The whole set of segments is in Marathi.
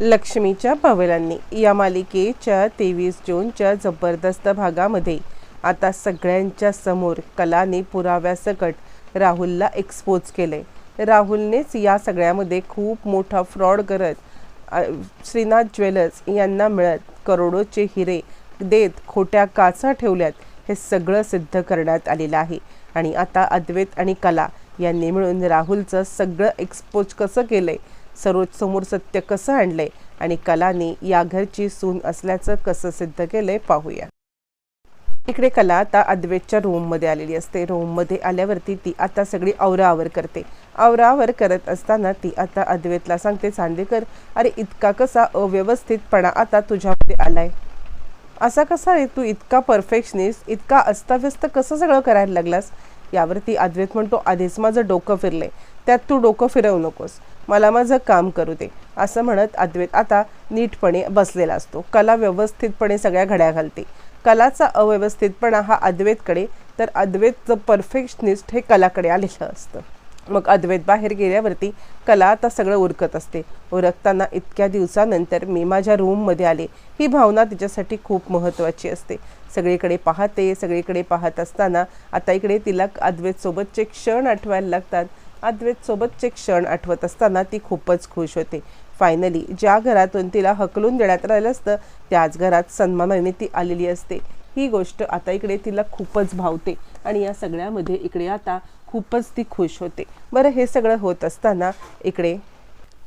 लक्ष्मीच्या पावलांनी. या मालिकेच्या तेवीस जूनच्या जबरदस्त भागामध्ये आता सगळ्यांच्या समोर कलाने पुराव्यासकट राहुलला एक्सपोज केले राहुलनेच या सगळ्यामध्ये खूप मोठा फ्रॉड करत श्रीनाथ ज्वेलर्स यांना मिळत करोडोचे हिरे देत खोट्या काचा ठेवल्यात हे सगळं सिद्ध करण्यात आलेलं आहे. आणि आता अद्वैत आणि कला यांनी मिळून राहुलचं सगळं एक्सपोज कसं केलं आहे केलंय सर्वोच्चसमोर सत्य कसं आणलंय आणि कलाने या घरची सून असल्याचं कसं सिद्ध केलंय पाहूया. इकडे कला आता अद्वैतच्या रूममध्ये आलेली असते. रूममध्ये आल्यावरती ती आता सगळी आवरावर करते. आवरावर करत असताना ती आता अद्वैतला सांगते चांदेकर अरे इतका कसा अव्यवस्थितपणा आता तुझ्यामध्ये आलाय. असा कसा रे तू इतका परफेक्शनिस्ट इतका अस्ताव्यस्त कसं सगळं करायला लागलास? यावरती अद्वैत म्हणतो आधीच माझं डोकं फिरलंय. त्यात तू डोकं फिरवू नकोस. मला माझं काम करू दे असं म्हणत अद्वैत आता नीटपणे बसलेला असतो. कला व्यवस्थितपणे सगळ्या घड्या घालते. कलाचा अव्यवस्थितपणा हा अद्वैतकडे तर अद्वैतचं परफेक्शनिस्ट हे कलाकडे आलेलं असतं. मग अद्वैत बाहेर गेल्यावरती कला आता सगळं उरकत असते. उरकताना इतक्या दिवसानंतर मी माझ्या रूममध्ये आले. ही भावना तिच्यासाठी खूप महत्त्वाची असते. सगळीकडे पाहते सगळीकडे पाहत असताना आता इकडे तिला अद्वैतसोबतचे क्षण आठवायला लागतात. अद्वैतसोबतचे क्षण आठवत असताना ती खूपच खुश होते. फायनली ज्या घरातून तिला हकलून देण्यात राहिलं असतं त्याच घरात सन्मानाने ती आलेली असते. ही गोष्ट आता इकडे तिला खूपच भावते आणि या सगळ्यामध्ये इकडे आता खूपच ती खुश होते. बरं हे सगळं होत असताना इकडे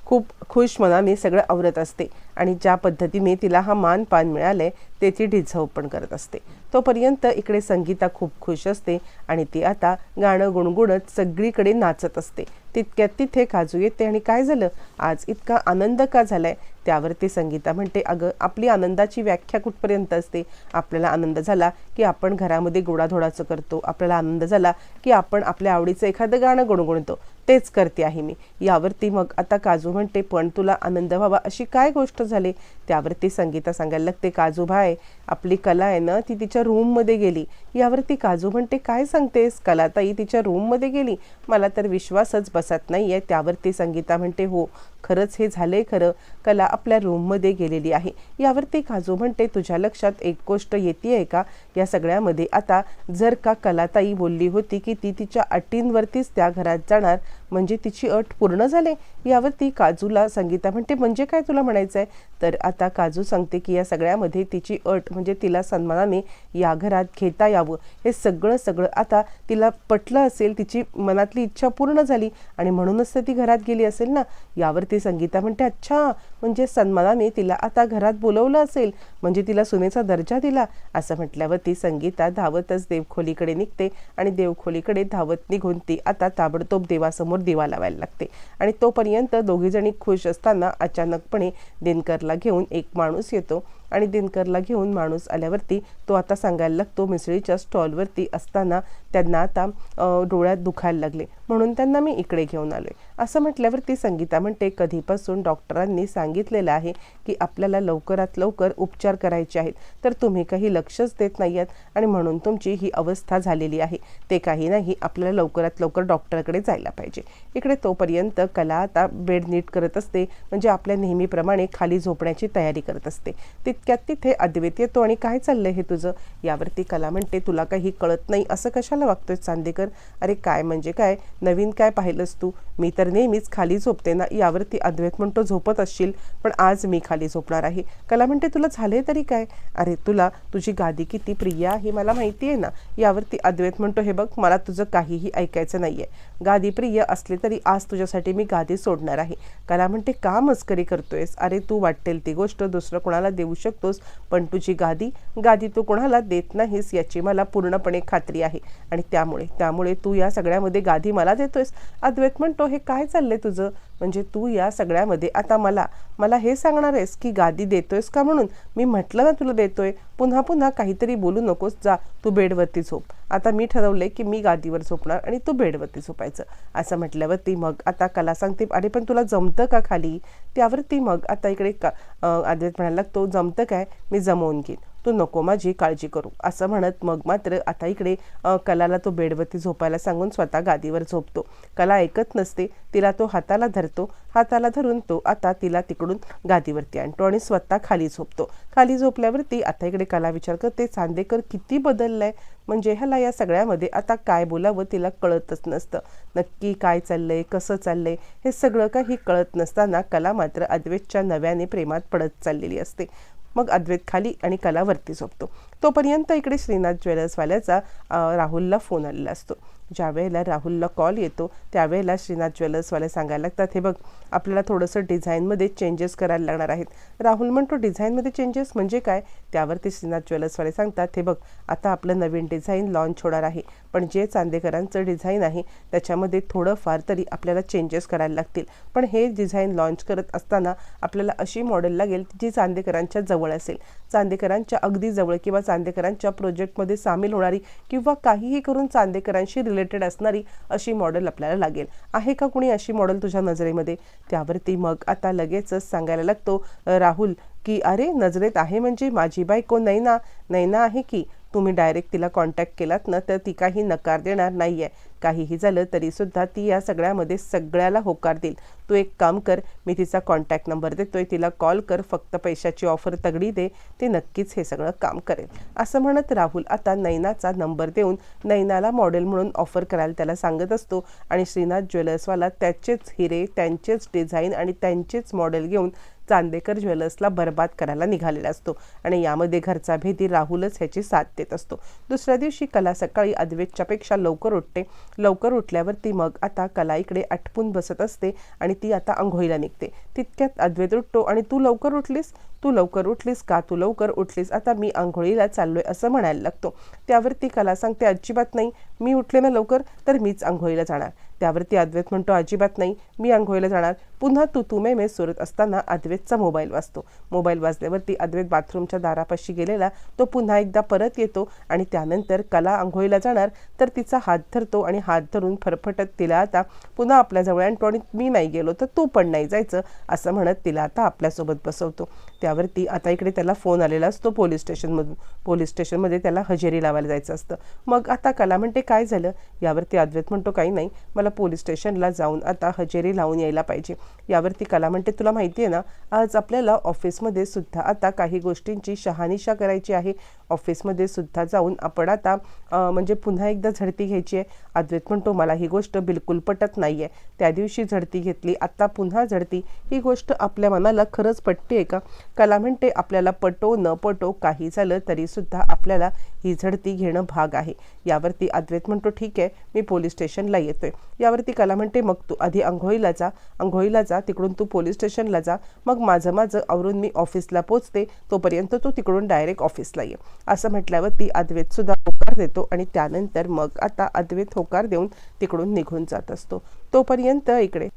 खूप खुश मनाने सगळं आवरत असते आणि ज्या पद्धतीने तिला हा मान पान मिळालं आहे त्याची ढिझव पण करत असते. तोपर्यंत इकडे संगीता खूप खुश असते आणि ती आता गाणं गुणगुणत सगळीकडे नाचत असते. तितक्यात तिथे काजू येते आणि काय झालं? आज इतका आनंद का झालाय? त्यावरती संगीता म्हणते अगं आपली आनंदाची व्याख्या कुठपर्यंत असते? आपल्याला आनंद झाला की आपण घरामध्ये गोडाधोडाचं करतो. आपल्याला आनंद झाला की आपण आपल्या आवडीचं एखादं गाणं गुणगुणतो. तेच करते आहे मी. यावरती मग आता काजू म्हणते पण तुला आनंद व्हावा अशी काय गोष्ट झाली? त्यावरती संगीता सांगायला लागते काजू भाय आपली कला आहे ना ती तिच्या रूममध्ये गेली. यावरती काजू म्हणते काय सांगतेस? कलाताई तिच्या रूममध्ये गेली. मला तर विश्वासच बसत नाही आहे त्यावरती संगीता म्हणते हो खरंच हे झालंय खरं. कला आपल्या रूममध्ये गेलेली आहे. यावरती काजू म्हणते तुझ्या लक्षात एक गोष्ट येते आहे का? या सगळ्यामध्ये आता जर का कलाताई बोलली होती की ती तिच्या अटींवरतीच त्या घरात जाणार म्हणजे तिची अट पूर्ण झाले यावरती काजूला संगीता म्हणते म्हणजे काय तुला म्हणायचं आहे तर आता काजू सांगते की या सगळ्यामध्ये तिची अट म्हणजे तिला सन्मानाने या घरात घेता यावं. हे सगळं सगळं आता तिला पटलं असेल तिची मनातली इच्छा पूर्ण झाली आणि म्हणूनच तर ती घरात गेली असेल ना? यावरती संगीता म्हणते अच्छा म्हणजे सन्मानाने तिला आता घरात बोलवलं असेल म्हणजे तिला सुनेचा दर्जा दिला. असं म्हटल्यावर ती संगीता धावतच देवखोलीकडे निघते आणि देवखोलीकडे धावत निघून ती आता ताबडतोब देवासमोर दिवा लावायला लागते. आणि तोपर्यंत दोघीजणी खुश असताना अचानकपणे दिनकरला घेऊन एक माणूस येतो. आणि दिनकरला घेऊन माणूस आल्यावरती तो आता सांगायला लागतो मिसळीच्या स्टॉलवरती असताना त्यांना आता डोळ्यात दुखायला लागले. म्हणून त्यांना मी इकडे घेऊन आलो आहे असं म्हटल्यावरती संगीता म्हणते कधीपासून डॉक्टरांनी सांगितलेलं आहे की आपल्याला लवकरात लवकर उपचार करायचे आहेत तर तुम्ही काही लक्षच देत नाही आहात आणि म्हणून तुमची ही अवस्था झालेली आहे. ते काही नाही आपल्याला लवकरात लवकर डॉक्टरकडे जायला पाहिजे. इकडे तोपर्यंत कला आता बेड नीट करत असते म्हणजे आपल्या नेहमीप्रमाणे खाली झोपण्याची तयारी करत असते. तितक्यात तिथे अद्वैत येतो आणि काय चाललंय हे तुझं? यावरती कला म्हणते तुला काही कळत नाही असं कशाला वागतोय चांदेकर? अरे काय म्हणजे काय? नवीन काय पाहिलंस तू? मी तर नेहमीच खाली झोपते ना यावरती अद्वैत म्हणतो झोपत असशील पण आज मी खाली झोपणार आहे. कला म्हणते तुला झाले तरी काय? अरे तुला तुझी गादी किती प्रिय आहे मला माहिती आहे ना? यावरती अद्वैत म्हणतो हे बघ मला तुझं काहीही ऐकायचं नाहीये. गादी प्रिय असले तरी आज तुझ्यासाठी मी गादी सोडणार आहे. कला म्हणते का मस्करी करतोयस? अरे तू वाटेल ती गोष्ट दुसरं कोणाला देऊ शकतोस. पण तुझी गादी गादी तू कोणाला देत नाहीस याची मला पूर्णपणे खात्री आहे. आणि त्यामुळे त्यामुळे तू या सगळ्यामध्ये गादी मला देतोयस. अद्वैत म्हणतो हे काय चाललंय तुझं? म्हणजे तू या सगळ्यामध्ये आता मला मला हे सांगणार आहेस की गादी देतोयस का म्हणून? मी म्हटलं ना तुला देतोय. पुन्हा पुन्हा काहीतरी बोलू नकोस जा तू बेडवरती झोप. आता मी ठरवले की मी गादीवर झोपणार आणि तू बेडवरती झोपायचं. असं म्हटल्यावरती मग आता कला सांगते अरे पण तुला जमतं का खाली? त्यावरती मग आता इकडे का आदित्य म्हणायला लागतो जमतं काय? मी जमवून घेईन. तू नको माझी काळजी करू. असं म्हणत मग मात्र आता इकडे कलाला तो बेडवरती झोपायला सांगून स्वतः गादीवर झोपतो. कला ऐकत नसते. तिला तो हाताला धरतो. हाताला धरून तो आता तिला तिकडून गादीवरती आणतो आणि स्वतः खाली झोपतो. खाली झोपल्यावरती आता इकडे कला विचार करते चांदेकर किती बदललाय? म्हणजे ह्याला या सगळ्यामध्ये आता काय बोलावं तिला कळतच नसतं. नक्की काय चाललंय? कसं चाललंय? हे सगळं काही कळत नसताना कला मात्र अद्वेतच्या नव्याने प्रेमात पडत चाललेली असते. मग अद्वैत खाली आणि कला वरती झोपतो. तोपर्यंत इकडे श्रीनाथ ज्वेलर्सवाल्याचा राहुलला फोन आलेला असतो. ज्या वेळेला राहुलला कॉल येतो त्यावेळेला श्रीनाथ ज्वेलर्सवाले सांगायला लागतात हे बघ आपल्याला थोडंसं डिझाईनमध्ये चेंजेस करायला लागणार आहेत. राहुल म्हणतो डिझाईनमध्ये चेंजेस म्हणजे काय? त्यावरती श्रीनाथ ज्वेलर्सवाले सांगतात हे बघ आता आपलं नवीन डिझाईन लॉन्च होणार आहे पण जे चांदेकरांचं डिझाईन आहे त्याच्यामध्ये थोडंफार तरी आपल्याला चेंजेस करायला लागतील. पण हे डिझाईन लॉन्च करत असताना आपल्याला अशी मॉडेल लागेल जी चांदेकरांच्या जवळ असेल. चांदेकरांच्या अगदी जवळ किंवा चांदेकरांच्या प्रोजेक्टमध्ये सामील होणारी किंवा काहीही करून चांदेकरांशी रिलेटेड असणारी अशी मॉडेल आपल्याला लागेल. आहे का कुणी अशी मॉडेल तुझ्या नजरेमध्ये? त्यावरती मग आता लगेचच सांगायला लागतो. राहुल की अरे नजरेत आहे म्हणजे माझी बायको नैना. नैना आहे की? तुम्ही डायरेक्ट तिला कॉन्टॅक्ट केलात ना तर ती काही नकार देणार नाही आहे काहीही झालं तरीसुद्धा ती या सगळ्यामध्ये सगळ्याला होकार देईल. तू एक काम कर मी तिचा कॉन्टॅक्ट नंबर देतोय तिला कॉल कर फक्त पैशाची ऑफर तगडी दे ते नक्कीच हे सगळं काम करेल. असं म्हणत राहुल आता नैनाचा नंबर देऊन नैनाला मॉडेल म्हणून ऑफर करायला त्याला सांगत असतो आणि श्रीनाथ ज्वेलर्सवाला त्याचेच हिरे त्यांचेच डिझाईन आणि त्यांचेच मॉडेल घेऊन चांदेकर ज्वेलर्सला बरबाद करायला निघालेला असतो आणि यामध्ये घरचा भेदी राहुलच ह्याची साथ देत असतो. दुसऱ्या दिवशी कला सकाळी अद्वैतच्या पेक्षा लवकर उठते. लवकर उठल्यावर ती मग आता कला इकडे आटपून बसत असते आणि ती आता आंघोळीला निघते. तितक्यात अद्वैत उठतो आणि तू लवकर उठलीस? तू लवकर उठलीस का? तू लवकर उठलीस? आता मी आंघोळीला चाललोय असं म्हणायला लागतो. त्यावरती कला सांगते अजिबात नाही. मी उठले ना लवकर तर मीच आंघोळीला जाणार. त्यावरती अद्वैत म्हणतो अजिबात नाही मी आंघोळीला जाणार. पुन्हा तू तुमे मे सुरत असताना अद्वैतचा मोबाईल वाजतो. मोबाईल वाजल्यावरती अद्वैत बाथरूमच्या दारापाशी गेलेला तो पुन्हा एकदा परत येतो आणि त्यानंतर कला आंघोळीला जाणार. तर तिचा हात धरतो आणि हात धरून फरफटत तिला आता पुन्हा आपल्याजवळ आणतो आणि मी नाही गेलो तर तू पण नाही जायचं असं म्हणत तिला आता आपल्यासोबत बसवतो. त्यावरती आता इकडे त्याला फोन आलेला असतो पोलीस स्टेशनमधून. पोलीस स्टेशनमध्ये त्याला हजेरी लावायला जायचं असतं. मग आता कला म्हणते काय झालं? यावरती अद्वैत म्हणतो काही नाही. मला पोलीस स्टेशनला जाऊन आता हजेरी लावून यायला पाहिजे. यावरती कला म्हणते तुला माहिती आहे ना आज आपल्याला ऑफिसमध्ये सुद्धा आता काही गोष्टींची शहानिशा करायची आहे. ऑफिसमध्ये सुद्धा जाऊन आपण आता म्हणजे पुन्हा एकदा झडती घ्यायची आहे. अद्वैत म्हणतो मला ही गोष्ट बिलकुल पटत नाही आहे त्या दिवशी झडती घेतली आत्ता पुन्हा झडती. ही गोष्ट आपल्या मनाला खरंच पटते का? कला म्हणते आपल्याला पटो न पटो काही झालं तरीसुद्धा आपल्याला ही झडती घेणं भाग आहे. यावरती अद्वैत म्हणतो ठीक आहे मी पोलीस स्टेशनला येतोय. यावरती कला म्हणते मग तू आधी आंघोळीला जा. आंघोळीला जा तिकडून तू पोलीस स्टेशनला जा. मग माझं माझं आवरून मी ऑफिसला पोचते. तोपर्यंत तू तिकडून डायरेक्ट ऑफिसला ये. असं म्हटल्यावरती अद्वैत सुद्धा होकार देतो आणि त्यानंतर मग आता अद्वैत होकार देऊन तिकडून निघून जात असतो. तोपर्यंत इकडे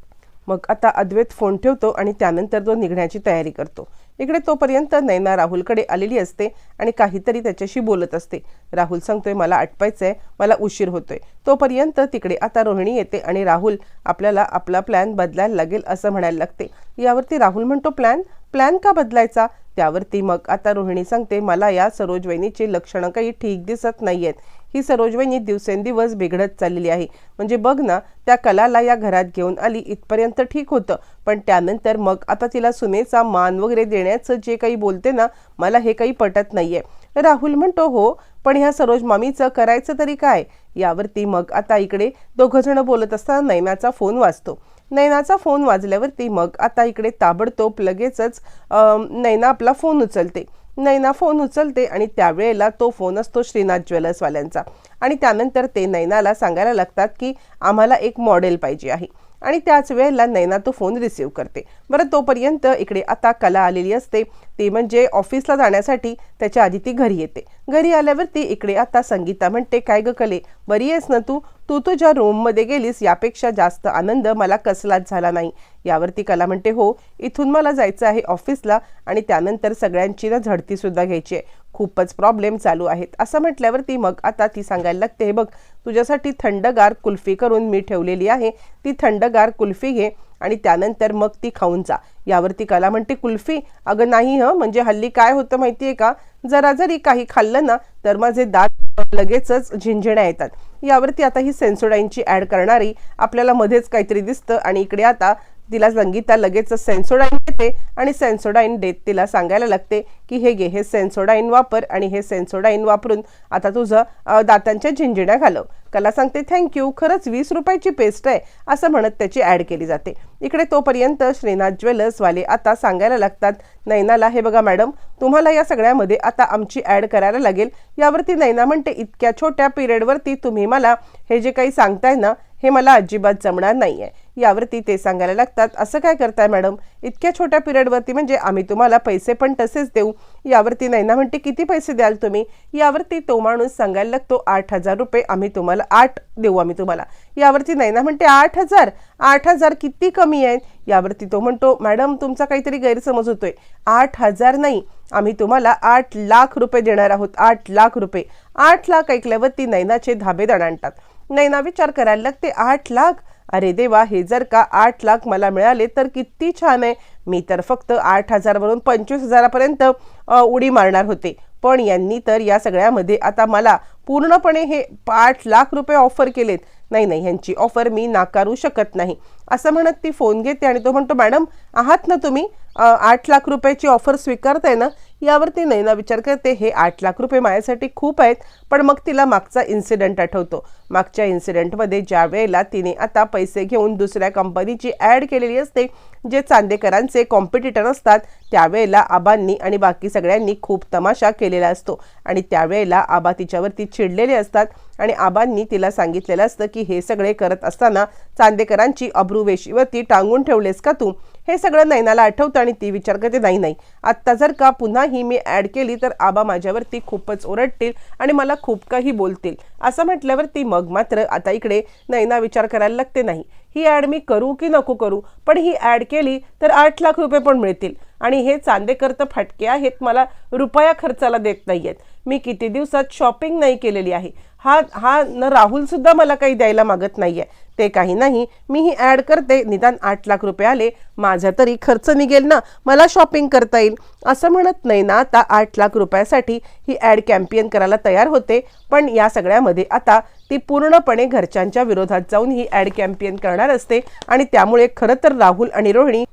मग आता अद्वैत फोन ठेवतो आणि त्यानंतर तो निघण्याची तयारी करतो. इकडे तोपर्यंत नैना राहुलकडे आलेली असते आणि काहीतरी त्याच्याशी बोलत असते. राहुल सांगतोय मला आटपायचं आहे मला उशीर होतोय. तोपर्यंत तिकडे आता रोहिणी येते आणि राहुल आपल्याला आपला प्लॅन बदलायला लागेल असं म्हणायला लागते. यावरती राहुल म्हणतो प्लॅन प्लॅन का बदलायचा? त्यावरती मग आता रोहिणी सांगते मला या सरोज वहिनीची लक्षणं काही ठीक दिसत नाही आहेत ही सरोज दिवसेंदिवस बिघडत चाललेली आहे. म्हणजे बघ ना त्या कलाला या घरात घेऊन आली इथपर्यंत ठीक होतं. पण त्यानंतर मग आता तिला सुनेचा मान वगैरे देण्याचं जे काही बोलते ना मला हे काही पटत नाहीये. राहुल म्हणतो हो पण ह्या सरोज मामीचं करायचं तरी काय? यावरती मग आता इकडे दोघं जण बोलत असताना नैनाचा फोन वाजतो. नैनाचा फोन वाजल्यावरती मग आता इकडे ताबडतोब लगेचच नैना आपला फोन उचलते. नैना फोन उचलते आणि त्यावेळेला तो फोन असतो श्रीनाथ ज्वेलर्सवाल्यांचा आणि त्यानंतर ते नैनाला सांगायला लागतात की आम्हाला एक मॉडेल पाहिजे आहे. आणि त्याच वेळेला नैना तो फोन रिसीव करते. बरं तोपर्यंत इकडे आता कला आलेली असते. ती म्हणजे ऑफिसला जाण्यासाठी त्याच्या आधी ती घरी येते. घरी आल्यावर ती इकडे आता संगीता म्हणते काय ग कले? बरी आहेस ना तू? तू तुझ्या रूममध्ये गेलीस यापेक्षा जास्त आनंद मला कसलाच झाला नाही. यावरती कला म्हणते हो इथून मला जायचं आहे ऑफिसला आणि त्यानंतर सगळ्यांची ना झडतीसुद्धा घ्यायची आहे. खूपच प्रॉब्लेम चालू आहेत. असं म्हटल्यावरती मग आता ती सांगायला लागते हे बघ तुझ्यासाठी थंडगार कुल्फी करून मी ठेवलेली आहे. ती थंडगार कुल्फी घे आणि त्यानंतर मग ती खाऊन जा. यावरती कला म्हणते कुल्फी? अगं नाही हं म्हणजे हल्ली काय होतं माहितीये का? जरा जरी काही खाल्लं ना तर माझे दात लगेचच झिंझण्या येतात. यावरती आता ही सेन्सोडाईनची ॲड करणारी आपल्याला मध्येच काहीतरी दिसतं आणि इकडे आता तिला संगीता लगेच सेन्सोडाईन देते आणि सेन्सोडाईन देत तिला सांगायला लागते की हे घे हे सेन्सोडाईन वापर आणि हे सेन्सोडाईन वापरून आता तुझं दातांच्या झिंजिण्या घालव. कला सांगते थँक्यू खरंच वीस रुपयाची पेस्ट आहे असं म्हणत त्याची ॲड केली जाते. इकडे तोपर्यंत श्रीनाथ ज्वेलर्सवाले आता सांगायला लागतात नैनाला हे बघा मॅडम तुम्हाला या सगळ्यामध्ये आता आमची ॲड करायला लागेल. यावरती नैना म्हणते इतक्या छोट्या पिरियडवरती तुम्ही मला हे जे काही सांगताय ना हे मला अजिबात जमणार नाही आहे यावरती ते सांगायला लागतात असं काय करताय मॅडम? इतक्या छोट्या पिरियडवरती म्हणजे आम्ही तुम्हाला पैसे पण तसेच देऊ. यावरती नैना म्हणते किती पैसे द्याल तुम्ही? यावरती तो माणूस सांगायला लागतो आठ हजार रुपये आम्ही तुम्हाला आठ देऊ आम्ही तुम्हाला. यावरती नैना म्हणते आठ हजार? आठ हजार किती कमी आहेत? यावरती तो म्हणतो मॅडम तुमचा काहीतरी गैरसमज होतोय. आठ हजार नाही. आम्ही तुम्हाला आठ लाख रुपये देणार आहोत आठ लाख रुपये. आठ लाख ऐकल्यावरती नैनाचे धाबे दणाणतात. नैना विचार करायला लागते आठ लाख? अरे देवा हे जर का आठ लाख मला मिळाले तर किती छान आहे. मी तर फक्त आठ हजारवरून पंचवीस हजारापर्यंत उडी मारणार होते. पण यांनी तर या सगळ्यामध्ये आता मला पूर्णपणे हे आठ लाख रुपये ऑफर केलेत. नाही नाही ह्यांची ऑफर मी नाकारू शकत नाही. असं म्हणत ती फोन घेते आणि तो म्हणतो मॅडम आहात ना तुम्ही? आठ लाख रुपयाची ऑफर स्वीकारताय ना? यावरती नैना विचार करते हे आठ लाख रुपये माझ्यासाठी खूप आहेत पण मग तिला मागचा इन्सिडेंट आठवतो. मागच्या इन्सिडेंटमध्ये ज्या वेळेला तिने आता पैसे घेऊन दुसऱ्या कंपनीची ॲड केलेली असते जे चांदेकरांचे कॉम्पिटिटर असतात त्यावेळेला आबांनी आणि बाकी सगळ्यांनी खूप तमाशा केलेला असतो. आणि त्यावेळेला आबा तिच्यावरती चिडलेले असतात आणि आबांनी तिला सांगितलेलं असतं की हे सगळे करत असताना चांदेकरांची अब्रू वेशीवरती टांगून ठेवलेस का तू? हे सगळं नैनाला आठवतं आणि ती विचार करते नाही नाही. आत्ता जर का पुन्हा ही मी ॲड केली तर आबा माझ्यावरती खूपच ओरडतील आणि मला खूप काही बोलतील. असं म्हटल्यावरती मग मात्र आता इकडे नैना विचार करायला लागते नाही. ही ॲड मी करू की नको करू? पण ही ॲड केली तर आठ लाख रुपये पण मिळतील. आणि हे चांदेकर तर फटके आहेत मला रुपया खर्चाला देत नाही आहेत मी किती दिवसात शॉपिंग नाही केलेली आहे. हा हा न राहुलसुद्धा मला काही द्यायला मागत नाही आहे ते काही नाही. मी ही ॲड करते. निदान आठ लाख रुपये आले. माझा तरी खर्च निघेल ना. मला शॉपिंग करता येईल. असं म्हणत नाही ना आता आठ लाख रुपयासाठी ही ॲड कॅम्पियन करायला तयार होते. पण या सगळ्यामध्ये आता ती पूर्णपणे घरच्यांच्या विरोधात जाऊन ही ॲड कॅम्पियन करणार असते. आणि त्यामुळे खरं तर राहुल आणि रोहिणी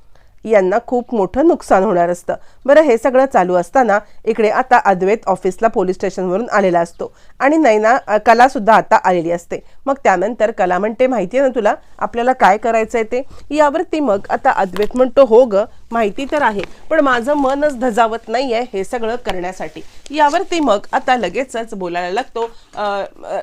यांना खूप मोठं नुकसान होणार असतं. बरं हे सगळं चालू असताना इकडे आता अद्वैत ऑफिसला पोलीस स्टेशनवरून आलेला असतो. आणि नैना कलासुद्धा आता आलेली असते. मग त्यानंतर कला म्हणते माहिती आहे ना तुला आपल्याला काय करायचं आहे ते? यावरती मग आता अद्वैत म्हणतो हो ग माहिती तर आहे पण माझं मनच धजावत नाही आहे हे सगळं करण्यासाठी. यावरती मग आता लगेचच बोलायला लागतो.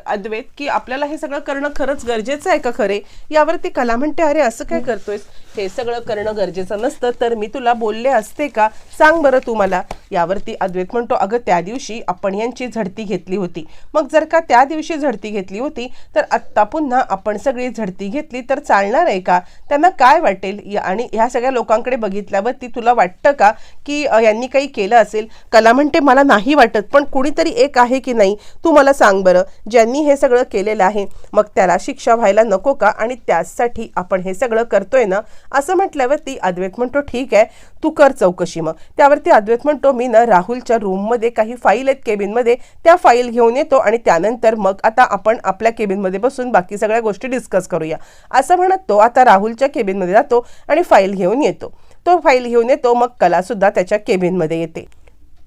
अद्वैत की आपल्याला हे सगळं करणं खरंच गरजेचं आहे का खरे? यावरती कला म्हणते अरे असं काय करतोयस? हे सगळं करणं गरजेचं नसतं तर मी तुला बोलले असते का? सांग बरं तू मला. यावरती अद्वैत म्हणतो अगं त्या दिवशी आपण यांची झडती घेतली होती. मग जर का त्या दिवशी झडती घेतली होती तर आत्ता पुन्हा आपण सगळी झडती घेतली तर चालणार आहे का? त्यांना काय वाटेल? या- आणि ह्या सगळ्या लोकांकडे बघितल्यावरती तुला वाटतं का की यांनी काही केलं असेल? कला म्हणते मला नाही वाटत पण कुणीतरी एक आहे की नाही? तू मला सांग बरं ज्यांनी हे सगळं केलेलं आहे. मग त्याला शिक्षा व्हायला नको का? आणि त्यासाठी आपण हे सगळं करतोय ना? असं म्हटल्यावरती अद्वैत म्हणतो ठीक आहे तू कर चौकशी मग. त्यावरती अद्वैत म्हणतो मी ना राहुलच्या रूममध्ये काही फाईल आहेत केबिनमध्ये त्या फाईल घेऊन येतो आणि त्यानंतर मग आता आपण आपल्या केबिनमध्ये बसून बाकी सगळ्या गोष्टी डिस्कस करूया. असं म्हणत तो आता राहुलच्या केबिनमध्ये जातो आणि फाईल घेऊन येतो. तो फाईल घेऊन येतो मग कलासुद्धा त्याच्या केबिनमध्ये येते.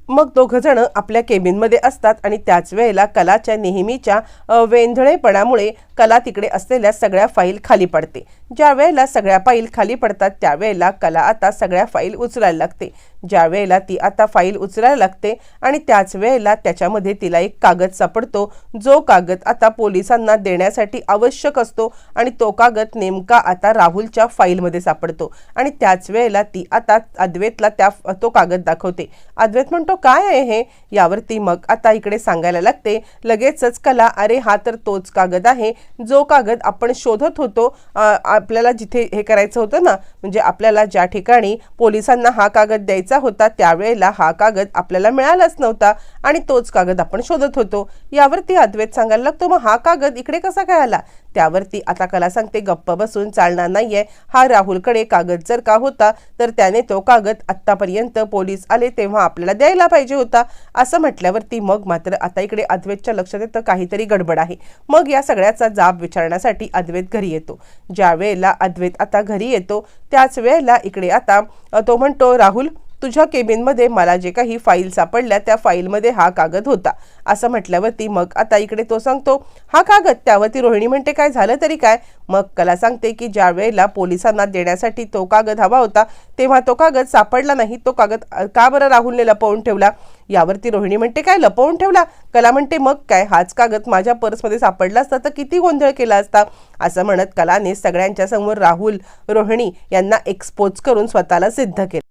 मग दोघं जण आपल्या केबिनमध्ये असतात आणि त्याच वेळेला कलाच्या नेहमीच्या वेंधळेपणामुळे कला तिकडे असलेल्या सगळ्या फाईल खाली पडते. ज्या वेळेला सगळ्या फाईल खाली पडतात त्यावेळेला कला आता सगळ्या फाईल उचलायला लागते. ज्या वेळेला ती आता फाईल उचलायला लागते आणि त्याच वेळेला त्याच्यामध्ये तिला एक कागद सापडतो. जो कागद आता पोलिसांना देण्यासाठी आवश्यक असतो आणि तो कागद नेमका आता राहुलच्या फाईलमध्ये सापडतो. आणि त्याच वेळेला ती आता अद्वैतला त्या तो कागद दाखवते. अद्वैत म्हणतो काय आहे हे? यावरती मग आता इकडे सांगायला लागते. लगेचच कला अरे हा तर तोच कागद आहे. जो कागद आपण शोधत होतो आपल्याला जिथे हे करायचं होतं ना म्हणजे आपल्याला ज्या ठिकाणी पोलिसांना हा कागद द्यायचा होता त्यावेळेला हा कागद आपल्याला मिळालाच नव्हता आणि तोच कागद आपण शोधत होतो. यावरती अद्वैत सांगायला लागतो मग हा कागद इकडे कसा काय आला? त्यावरती आता कला सांगते गप्प बसून चालणार नाहीये. हा राहुलकडे कागद जर का होता तर त्याने तो कागद आत्तापर्यंत पोलीस आले तेव्हा आपल्याला द्यायला पाहिजे होता. असं म्हटल्यावरती मग मात्र आता इकडे अद्वैतच्या लक्षात येतं काहीतरी गडबड आहे. मग या सगळ्याचा जाब विचारण्यासाठी अद्वैत घरी येतो. ज्या वेळेला अद्वैत आता घरी येतो त्याच वेळेला इकडे आता तो म्हणतो राहुल तुझ्या केबिनमध्ये मला जे काही फाईल सापडल्या त्या फाईलमध्ये हा कागद होता. असं म्हटल्यावरती मग आता इकडे तो सांगतो हा कागद त्यावरती रोहिणी म्हणते काय झालं तरी काय? मग कला सांगते की ज्या वेळेला पोलिसांना देण्यासाठी तो कागद हवा होता तेव्हा तो कागद सापडला नाही तो कागद का बरं राहुलने लपवून ठेवला? यावरती रोहिणी म्हणते काय लपवून ठेवला? कला म्हणते मग काय हाच कागद माझ्या पर्समध्ये सापडला असता तर किती गोंधळ केला असता? असं म्हणत कलाने सगळ्यांच्या समोर राहुल रोहिणी यांना एक्सपोज करून स्वतःला सिद्ध केलं.